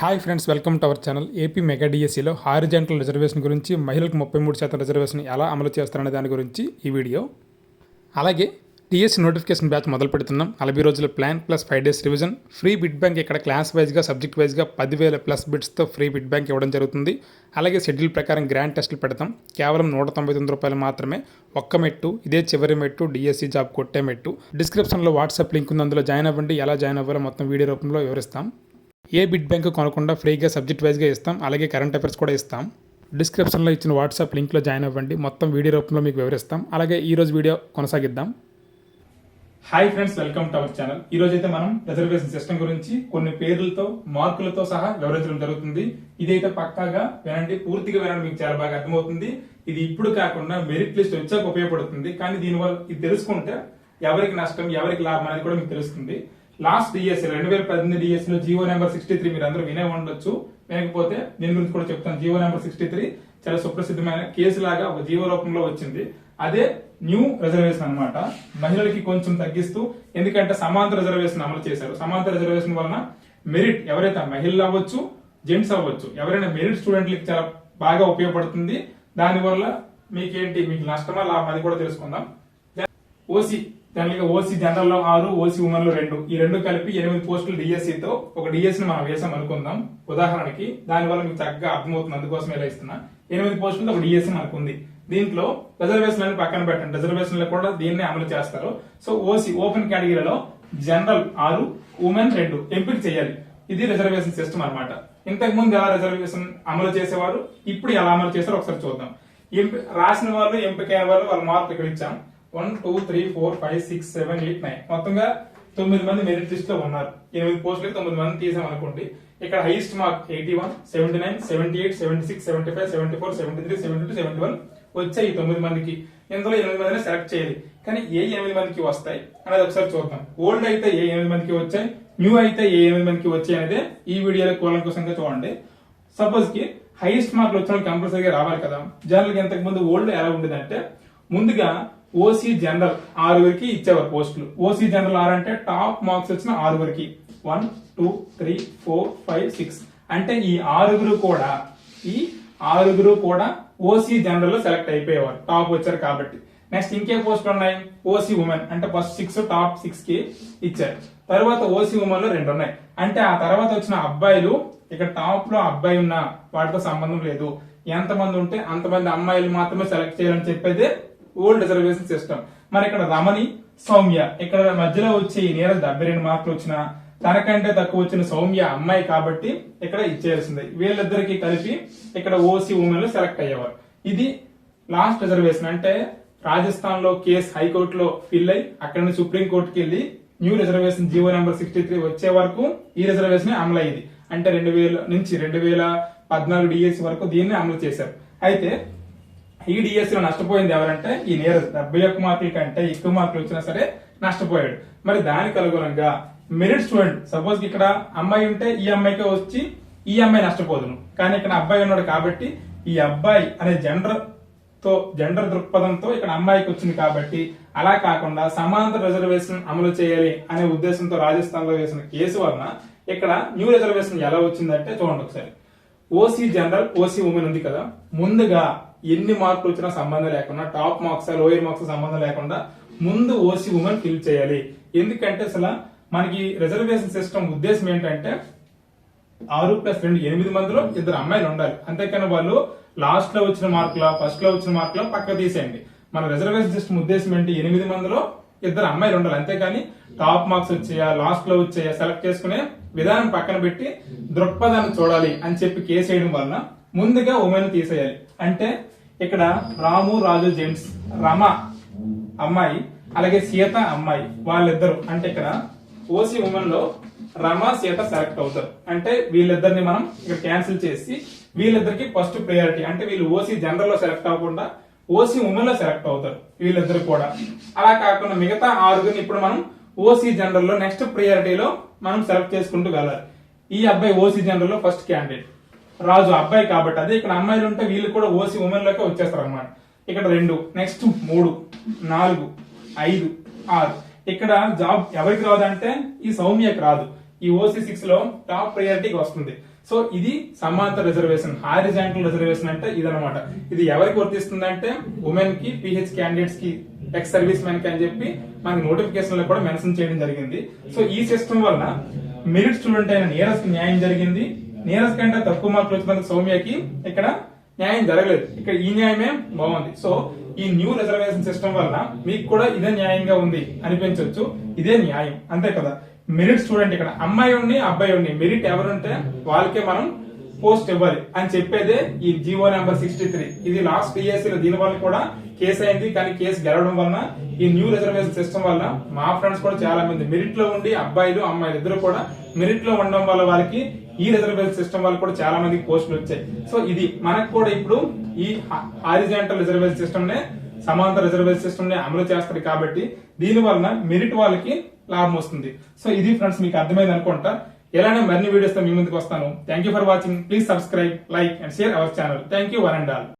Hi friends welcome to our channel. AP mega డిఎస్సిలో horizontal reservation గురించి మహిళలకు ముప్పై మూడు శాతం రిజర్వేషన్ ఎలా అమలు చేస్తారనే దాని గురించి ఈ వీడియో. అలాగే డిఎస్సి నోటిఫికేషన్ బ్యాచ్ మొదలు పెడుతున్నాం. నలభై రోజుల plan plus five days revision. Free bit bank ఇక్కడ క్లాస్ వైజ్గా సబ్జెక్ట్ వైజ్గా పదివేల ప్లస్ బిడ్స్తో ఫ్రీ బిడ్ బ్యాంక్ ఇవ్వడం జరుగుతుంది. అలాగే షెడ్యూల్ ప్రకారం గ్రాండ్ టెస్టులు పెడతాం. కేవలం నూట తొంభై తొమ్మిది రూపాయలు మాత్రమే. ఒక్క మెట్టు ఇదే చివరి మెట్టు డిఎస్సి జాబ్ కొట్టే మెట్టు. డిస్క్రిప్షన్లో వాట్సాప్ లింక్ ఉంది. అందులో జాయిన్ అవ్వండి. ఎలా జాయిన్ అవ్వాలో మొత్తం వీడియో రూపంలో వివరిస్తాం. ఏ బిడ్ బ్యాంక్ కొనకుండా ఫ్రీగా సబ్జెక్ట్ వైజ్గా ఇస్తాం అలాగే కరెంట్ అఫైర్స్ కూడా ఇస్తాం. డిస్క్రిప్షన్లో ఇచ్చిన వాట్సాప్ లింక్లో జాయిన్ అవ్వండి. మొత్తం వీడియో రూపంలో మీకు వివరిస్తాం. అలాగే ఈరోజు వీడియో కొనసాగిద్దాం. Hi friends welcome to our channel ఈ రోజు అయితే మనం రిజర్వేషన్ సిస్టమ్ గురించి కొన్ని పేర్లతో మార్కులతో సహా వివరించడం జరుగుతుంది. ఇదైతే పక్కాగా వినండి. పూర్తిగా వినండి మీకు చాలా బాగా అర్థమవుతుంది. ఇది ఇప్పుడు కాకుండా మెరిట్ లిస్ట్ వచ్చాక ఉపయోగపడుతుంది. కానీ దీనివల్ల ఇది తెలుసుకుంటే ఎవరికి నష్టం ఎవరికి లాభం అనేది కూడా మీకు తెలుస్తుంది. లాస్ట్ డిఎస్సి రెండు వేల పద్దెనిమిది డిఎస్సి లో జీవో నెంబర్ సిక్స్టీ త్రీ మీరు అందరూ వినే ఉండొచ్చు. వినకపోతే దీని గురించి కూడా చెప్తాను. జీవో నెంబర్ సిక్స్టీ త్రీ చాలా సుప్రసిద్ధమైన కేసు లాగా ఒక జీవో రూపంలో వచ్చింది. అదే న్యూ రిజర్వేషన్ అన్నమాట. మహిళలకి కొంచెం తగ్గిస్తూ ఎందుకంటే సమాంతర రిజర్వేషన్ అమలు చేశారు. సమాంతర రిజర్వేషన్ వలన మెరిట్ ఎవరైతే మహిళలు అవ్వచ్చు జెంట్స్ అవ్వచ్చు ఎవరైనా మెరిట్ స్టూడెంట్లకి చాలా బాగా ఉపయోగపడుతుంది. దానివల్ల మీకేంటి? మీకు నష్టమా లాభం అది కూడా తెలుసుకుందాం. ఓసీ దానికి ఓసీ జనరల్లో ఆరు ఓసీ ఉమెన్లో రెండు. ఈ రెండు కలిపి ఎనిమిది పోస్టులు డిఎస్సితో ఒక డిఎస్సిని మనం వేసాం అనుకుందాం. ఉదాహరణకి దానివల్ల మీకు చక్కగా అర్థమవుతుంది అందుకోసం ఎలా ఇస్తున్నా. ఎనిమిది పోస్టులు ఒక డిఎస్సి మనకు ఉంది దీంట్లో రిజర్వేషన్ అని పక్కన పెట్టండి. రిజర్వేషన్లో కూడా దీన్ని అమలు చేస్తారు. సో ఓసీ ఓపెన్ కేటగిరీలో జనరల్ ఆరు ఉమెన్ రెండు ఎంపిక చేయాలి. ఇది రిజర్వేషన్ సిస్టమ్ అనమాట ఇంతకు ముందు ఎలా రిజర్వేషన్ అమలు చేసేవారు? ఇప్పుడు ఎలా అమలు చేస్తారో ఒకసారి చూద్దాం. రాసిన వాళ్ళు ఎంపికైన వాళ్ళు వాళ్ళ మార్క్ ఇక్కడ ఇచ్చాం. One two three four five six seven eight nine. మొత్తంగా తొమ్మిది మంది మెరిట్ లిస్ట్లో ఉన్నారు. ఎనిమిది పోస్టులకి తొమ్మిది మంది తీసాం అనుకోండి ఇక్కడ highest mark eighty one seventy nine seventy eight seventy six seventy five seventy four seventy three seventy two seventy one వచ్చాయి తొమ్మిది మందికి. ఇందులో ఎనిమిది మందిని సెలెక్ట్ చేయాలి. కానీ ఏ ఎనిమిది మందికి వస్తాయి అనేది ఒకసారి చూద్దాం. ఓల్డ్ అయితే ఏ ఎనిమిది మందికి వచ్చాయి? న్యూ అయితే ఏ ఎనిమిది మందికి వచ్చాయి అనేది ఈ వీడియోలో కూలంకుశంగా చూడండి. సపోజ్కి హైయెస్ట్ మార్కులు వచ్చిన కంపల్సరీగా రావాలి కదా. జనరల్గా ఇంతకు ముందు ఓల్డ్ ఎలా ఉండేదంటే ముందుగా ఓసీ జనరల్ ఆరుగురికి ఇచ్చేవారు పోస్టులు. ఓసీ జనరల్ ఆరు అంటే టాప్ మార్క్స్ వచ్చిన ఆరుగురికి. One two three four five six అంటే ఈ ఆరుగురు కూడా ఈ ఆరుగురు కూడా ఓసీ జనరల్లో సెలెక్ట్ అయిపోయేవారు. టాప్ వచ్చారు కాబట్టి. నెక్స్ట్ ఇంకే పోస్టులు ఉన్నాయి. ఓసీ ఉమెన్ అంటే ఫస్ట్ సిక్స్ టాప్ సిక్స్కి ఇచ్చారు. తర్వాత ఓసీ ఉమెన్లో రెండు ఉన్నాయి. అంటే ఆ తర్వాత వచ్చిన అబ్బాయిలు ఇక్కడ టాప్లో అబ్బాయి ఉన్న వాటితో సంబంధం లేదు. ఎంతమంది ఉంటే అంతమంది అమ్మాయిలు మాత్రమే సెలెక్ట్ చేయాలని చెప్పేది ఓల్డ్ రిజర్వేషన్ సిస్టమ్. మరి ఇక్కడ రమణి సౌమ్య ఇక్కడ మధ్యలో వచ్చి ఈ నీరజ్ డెబ్బై రెండు మార్కులు వచ్చిన తనకంటే తక్కువ వచ్చిన సౌమ్య అమ్మాయి కాబట్టి ఇక్కడ ఇచ్చేయాల్సింది. వీళ్ళిద్దరికి కలిపి ఇక్కడ ఓసీ ఉమెన్లో సెలెక్ట్ అయ్యేవారు. ఇది లాస్ట్ రిజర్వేషన్. అంటే రాజస్థాన్లో కేసు హైకోర్టులో ఫిల్ అయి అక్కడ నుంచి సుప్రీం కోర్టుకి వెళ్ళి new reservation GO number sixty three వచ్చే వరకు ఈ రిజర్వేషన్ అమలు అయ్యింది. అంటే రెండు వేల నుంచి రెండు వేల పద్నాలుగు డిఎస్సి వరకు దీన్ని అమలు చేశారు. అయితే ఈ డిఎస్సిలో నష్టపోయింది ఎవరంటే ఈ నీరజ్. డెబ్బై ఒక్క మార్కుల కంటే ఎక్కువ మార్కులు వచ్చినా సరే నష్టపోయాడు. మరి దానికి అనుగుణంగా మెరిట్ స్టూడెంట్ సపోజ్ ఇక్కడ అమ్మాయి ఉంటే ఈ అమ్మాయికే వచ్చి ఈ అమ్మాయి నష్టపోదును. కానీ ఇక్కడ అబ్బాయి ఉన్నాడు కాబట్టి ఈ అబ్బాయి అనే జెండర్తో జెండర్ దృక్పథంతో ఇక్కడ అమ్మాయికి వచ్చింది కాబట్టి అలా కాకుండా సమాంతర రిజర్వేషన్ అమలు చేయాలి అనే ఉద్దేశంతో రాజస్థాన్లో వేసిన కేసు వలన ఇక్కడ న్యూ రిజర్వేషన్ ఎలా వచ్చిందంటే చూడండి ఒకసారి. ఓసీ జనరల్ ఓసీ ఉమెన్ ఉంది కదా. ముందుగా ఎన్ని మార్కులు వచ్చినా సంబంధం లేకుండా టాప్ మార్క్స్ లోయర్ మార్క్స్ సంబంధం లేకుండా ముందు ఓసీ ఉమెన్ ఫిల్ చేయాలి. ఎందుకంటే అసలు మనకి రిజర్వేషన్ సిస్టమ్ ఉద్దేశం ఏంటంటే ఆరు ప్లస్ రెండు ఎనిమిది మందిలో ఇద్దరు అమ్మాయిలు ఉండాలి. అంతేకాని వాళ్ళు లాస్ట్లో వచ్చిన మార్కుల ఫస్ట్లో వచ్చిన మార్కుల పక్క తీసేయండి. మన రిజర్వేషన్ సిస్టమ్ ఉద్దేశం ఏంటి? ఎనిమిది మందిలో ఇద్దరు అమ్మాయిలు ఉండాలి. అంతేకాని టాప్ మార్క్స్ వచ్చాయా లాస్ట్లో వచ్చాయా సెలెక్ట్ చేసుకునే విధానం పక్కన పెట్టి దృక్పథాన్ని చూడాలి అని చెప్పి కేసు వేయడం వలన ముందుగా ఉమెన్ తీసేయాలి. అంటే ఇక్కడ రాము రాజు జెంట్స్ రమ అమ్మాయి అలాగే సీత అమ్మాయి వాళ్ళిద్దరు. అంటే ఇక్కడ ఓసీ ఉమెన్లో రమ సీత సెలెక్ట్ అవుతారు. అంటే వీళ్ళిద్దరిని మనం ఇక్కడ క్యాన్సిల్ చేసి వీళ్ళిద్దరికి ఫస్ట్ ప్రయారిటీ. అంటే వీళ్ళు ఓసీ జనరల్లో సెలెక్ట్ అవ్వకుండా ఓసీ ఉమెన్లో సెలెక్ట్ అవుతారు వీళ్ళిద్దరు కూడా. అలా కాకుండా మిగతా ఆరుగురిని ఇప్పుడు మనం ఓసీ జనరల్లో నెక్స్ట్ ప్రయారిటీలో మనం సెలెక్ట్ చేసుకుంటూ వెళ్ళాలి. ఈ అబ్బాయి ఓసీ జనరల్లో ఫస్ట్ క్యాండిడేట్. రాజు అబ్బాయి కాబట్టి అదే ఇక్కడ అమ్మాయిలు ఉంటే వీళ్ళు కూడా ఓసి ఉమెన్లోకి వచ్చేస్తారు అనమాట ఇక్కడ రెండు నెక్స్ట్ మూడు నాలుగు ఐదు ఆరు. ఇక్కడ జాబ్ ఎవరికి రాదంటే ఈ సౌమ్యకి రాదు. ఈ ఓసీ సిక్స్లో టాప్ ప్రయారిటీకి వస్తుంది. సో ఇది సమాంతర రిజర్వేషన్ హారిజాంటల్ రిజర్వేషన్ అంటే ఇదనమాట ఇది ఎవరికి వర్తిస్తుంది అంటే ఉమెన్కి పిహెచ్ క్యాండిడేట్స్కి ఎక్స్ సర్వీస్ మెన్కి అని చెప్పి మనకి నోటిఫికేషన్లో కూడా మెన్షన్ చేయడం జరిగింది. సో ఈ సిస్టమ్ వల్ల మెరిట్ స్టూడెంట్ అయిన నీరజ్ న్యాయం జరిగింది. నీరజ్ కంటే తక్కువ మార్కులు వచ్చినందుకు సౌమ్యకి ఇక్కడ న్యాయం జరగలేదు. ఇక్కడ ఈ న్యాయమే బాగుంది. సో ఈ న్యూ రిజర్వేషన్ సిస్టమ్ వల్ల మీకు కూడా ఇదే న్యాయంగా ఉంది అనిపించవచ్చు ఇదే న్యాయం. అంతే కదా. మెరిట్ స్టూడెంట్ ఇక్కడ. అమ్మాయి ఉండి అబ్బాయి ఉండి మెరిట్ ఎవరుంటే వాళ్ళకే మనం పోస్ట్ ఇవ్వాలి అని చెప్పేదే ఈ జీవో నెంబర్ సిక్స్టీ త్రీ. ఇది లాస్ట్ డిఎస్సీ లో దీని వల్ల కూడా కేసు అయింది కానీ కేసు గెలవడం వలన ఈ న్యూ రిజర్వేషన్ సిస్టమ్ వల్ల మా ఫ్రెండ్స్ కూడా చాలా మంది మెరిట్లో ఉండి అబ్బాయిలు అమ్మాయిలు ఇద్దరు కూడా మెరిట్లో ఉండడం వల్ల వాళ్ళకి ఈ రిజర్వేషన్ సిస్టమ్ వల్ల కూడా చాలా మందికి పోస్టులు వచ్చాయి. సో ఇది మనకు కూడా ఇప్పుడు ఈ హారిజెంటల్ రిజర్వేషన్ సిస్టమ్ నే సమాంతర రిజర్వేషన్ సిస్టమ్ని అమలు చేస్తారు కాబట్టి దీని వలన మెరిట్ వాళ్ళకి లాభం వస్తుంది. సో ఇది ఫ్రెండ్స్ మీకు అర్థమైంది అనుకుంటా. ఎలానే మరిన్ని వీడియోస్తో మీ ముందుకు వస్తాను. Thank you for watching please subscribe like and share our channel thank you one and all